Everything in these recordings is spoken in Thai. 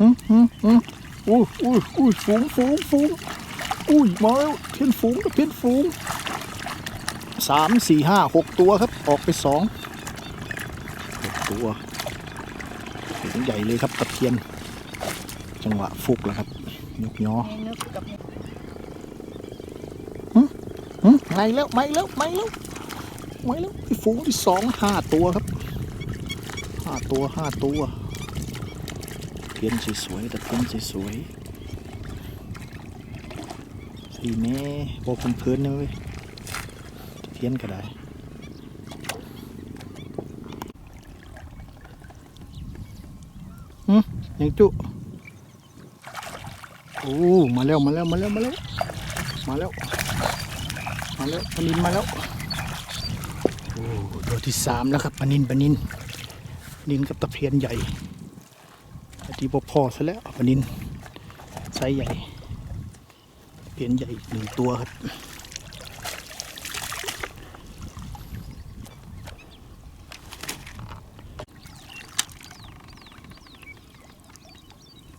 อืมอืมอืมอุ้ยอุ้ยอุ้ยฝูงฝูงฝูงอุ้ยมาแล้วเพี้ยนฝูงเพี้ยนฝูงสามสี่ห้าหกตัวครับ ออกไปสองหกตัวฝูงใหญ่เลยครับตะเพียน จังหวะฟุกแล้วครับยกยอนึหึไม่แล้วไม่แล้วไม่แล้วไม่แล้วฝูงที่สองห้าตัวครับห้าตัวห้าตัว เพียนสวยๆตะเพียนสวยๆสี่เมโบกเพื่อนๆนะเว้ยตะเพียนก็ได้หึยังจุโอ้มาแล้วมาแล้วมาแล้วมาแล้วมาแล้วมาแล้วปนินมาแล้วโอ้ตัวที่สามแล้วครับปนินปนินปนินกับตะเพียนใหญ่ ที่พอพอซะแล้วปลานินไซส์ใหญ่ตะเพียนใหญ่หนึ่งตัวครับ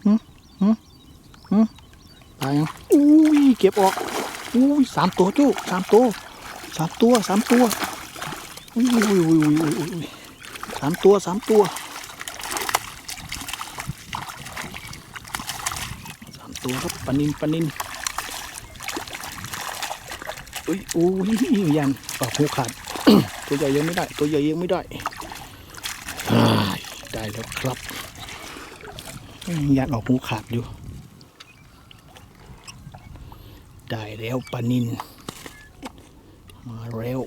หืมหืมหืมตายยังอุ้ยเก็บออกอุ้ยสามตัวจู้สามตัวสามตัวสามตัวอุ้ยอุ้ยอุ้ยอุ้ยอุ้ยสามตัวสามตัวสาม ตัวครับปลานินปลานินอุ้ยอุ้ยยันปากหูขาด ตัวใหญ่ยังไม่ได้ ตัวใหญ่ยังไม่ได้อ้ายได้แล้วครับยันออกหูขาดอยู่ ได้แล้วปลานิน มาแล้ว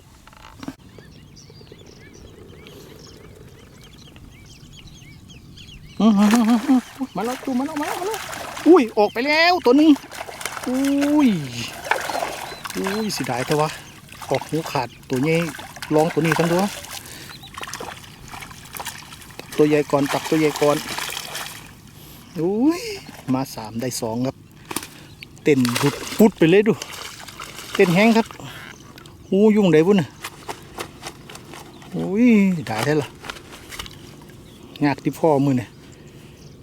อื้อหือหือหือหือมาแล้วตูมาแล้วมาแล้วมาแล้ว อุ้ย ออกไปแล้วตัวนึงอุ้ย อุ้ยสิดายเถอะวะ ออกหูขาดตัวนี้ลองตัวนี้ทั้งตัว ตัวใหญ่ก่อนตักตัวใหญ่ก่อนอุ้ย มาสามได้สองครับ เต้นพุดพุดไปเลยดู เต้นแห้งครับ หูยุ่งได้บุ่นน่ะโอ้ยได้แท้ละงากที่พ่อมือเนี่ย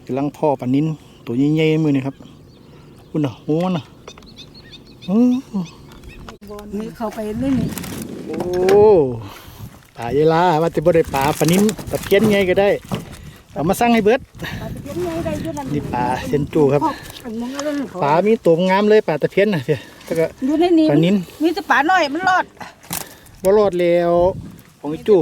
กำลังพ่อปนิน ตัวใหญ่ๆมือเนี่ยครับบุ่นน่ะหูมันน่ะอื้อนี่เข้าไปเรื่อยโอ้ป่าเยลาว่าจะบ่ได้ป่าปันนินตะเพียนไงก็ได้เอามาสั่งให้เบิดปลาตะเพียนใหญ่ได้ด้วยนั่นนี่ป่าเซนจูครับอันมองอะไรนั่นป่ามีตัวงามเลยป่าตะเพียนน่ะเพี่ยแต่ก็อยู่ในนี้ปลานินมีแต่ปลาน้อยมันรอดบ่รอดแล้วของไอ้จู